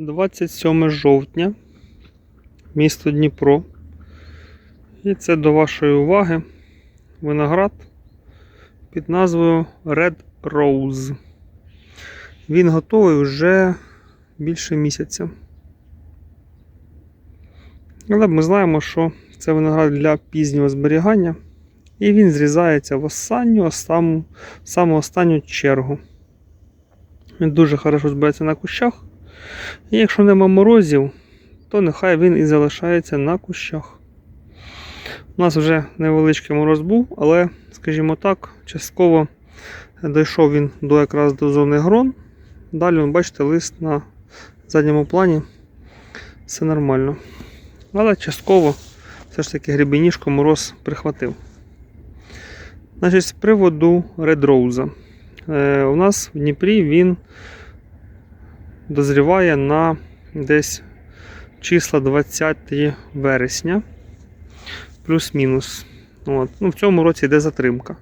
27 жовтня, місто Дніпро. І це до вашої уваги виноград під назвою Red Rose. Він готовий вже більше місяця. Але ми знаємо, що це виноград для пізнього зберігання. І він зрізається в останню, саму, саму останню чергу. Він дуже хорошо збирається на кущах. Якщо нема морозів, то нехай він і залишається на кущах. У нас вже невеличкий мороз був, але, скажімо так, частково дійшов він до якраз до зони грон. Далі, ви бачите, лист на задньому плані. Все нормально. Але частково все ж таки гребеніжку мороз прихватив. Значить, з приводу. Е, у нас в Дніпрі він дозріває на десь числа 20 вересня, плюс-мінус. От. Ну, в цьому році йде затримка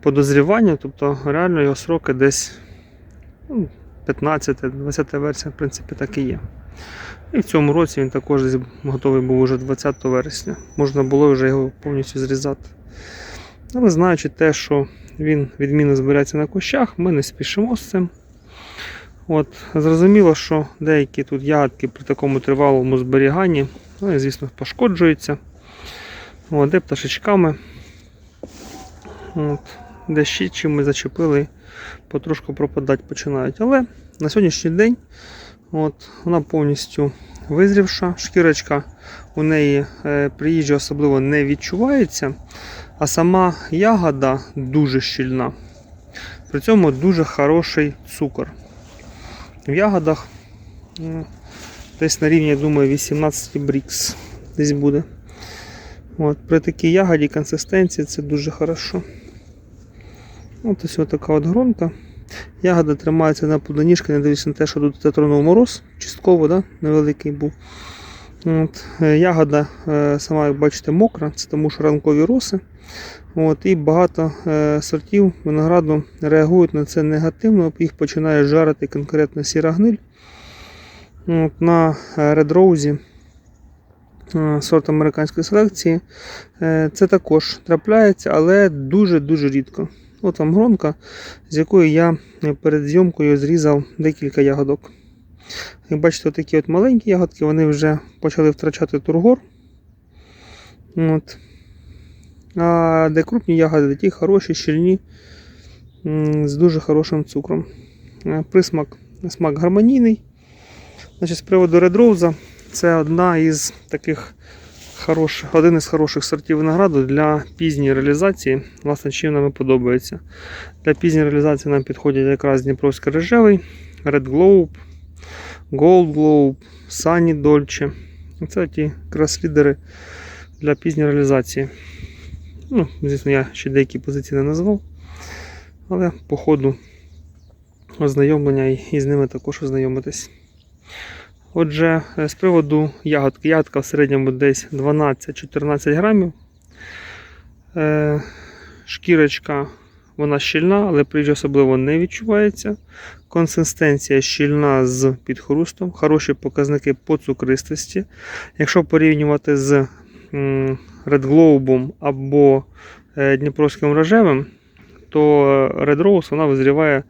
по дозріванню, тобто реально його сроки десь ну, 15-20 вересня, в принципі, так і є. І в цьому році він також готовий був уже 20 вересня. Можна було вже його повністю зрізати. Але знаючи те, що він відмінно збирається на кущах, ми не спішимо з цим. От, Зрозуміло, що деякі тут ягодки при такому тривалому зберіганні, вони, звісно, пошкоджуються. От, де пташечками. От, де ще чимось зачепили, потрошку пропадати починають. Але на сьогоднішній день от, вона повністю визрівша, шкірочка у неї е, приїжджа особливо не відчувається, а сама ягода дуже щільна. При цьому дуже хороший цукор. В ягодах ну, десь на рівні, я думаю, 18 брікс десь буде. От, При такій ягоді консистенції це дуже хорошо. От ось така от гронка. Ягода тримається на плодоніжки, не дивлячись на те, що тут затронув мороз, частково да, невеликий був. От, е, Ягода е, сама, як бачите, мокра, це тому що ранкові роси. От, І багато е, сортів винограду реагують на це негативно, їх починає жарити конкретно сіра гниль. От, На Rose е, сорт американської селекції. е, Це також трапляється, але дуже-дуже рідко. От вам гронка, з якої я перед зйомкою зрізав декілька ягодок. Як бачите, такі от маленькі ягодки, вони вже почали втрачати тургор. От. А де крупні ягоди, ті хороші, щільні, з дуже хорошим цукром. Е, Присмак смак гармонійний. Значить, З приводу Red Rose, це одна із таких хороших, один із хороших сортів винограду для пізньої реалізації. Власне, чим нам подобається. Для пізньої реалізації нам підходять якраз Дніпровський рожевий, Red Globe, Gold Globe, Sunny Dolce. Це ті крас-лідери для пізньої реалізації. Ну, звісно, я ще деякі позиції не назвав, але по ходу ознайомлення і, з ними також ознайомитись. Отже, е, з приводу ягодки. Ягодка в середньому десь 12-14 грамів. Е, шкірочка вона щільна, але прижі особливо не відчувається. Консистенція щільна з підхрустом, хороші показники по цукристості. Якщо порівнювати з м, Red Globe або е, Дніпровським рожевим, то Red Rose вона визріває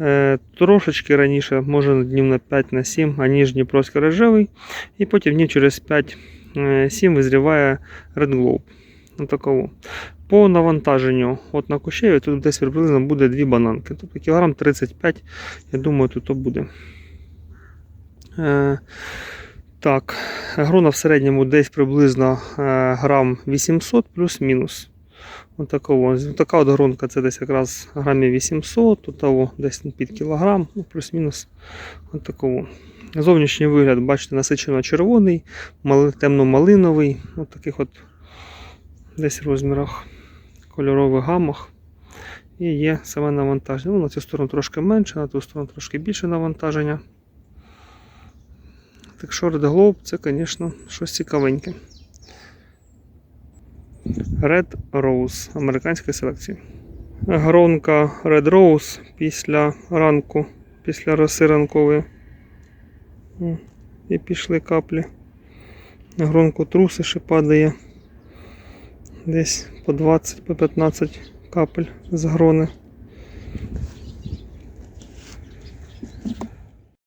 е, трошечки раніше, може днів на 5 на 7, аніж Дніпровський рожевий. І потім днів через 5-7 визріває Red Globe. Отаково. По навантаженню от на кущеві тут десь приблизно буде 2 бананки. Тобто кілограм 35, я думаю, тут то буде. Так, грона в середньому десь приблизно е, грам 800 плюс-мінус. Така от гронка це десь якраз грамів 800, тут того десь під кілограм, ну, плюс-мінус. Зовнішній вигляд, бачите, насичено червоний, темно-малиновий, от таких от десь розмірах, кольорових гамах. І є саме навантаження. Ну, на цю сторону трошки менше, на ту сторону трошки більше навантаження. Так що Red Globe це, звісно, щось цікавеньке. Red Rose американської селекції. Гронка Red Rose після ранку, після роси ранкової. І пішли каплі. На гронку трусиші падає десь по 20, по 15 капель з грони.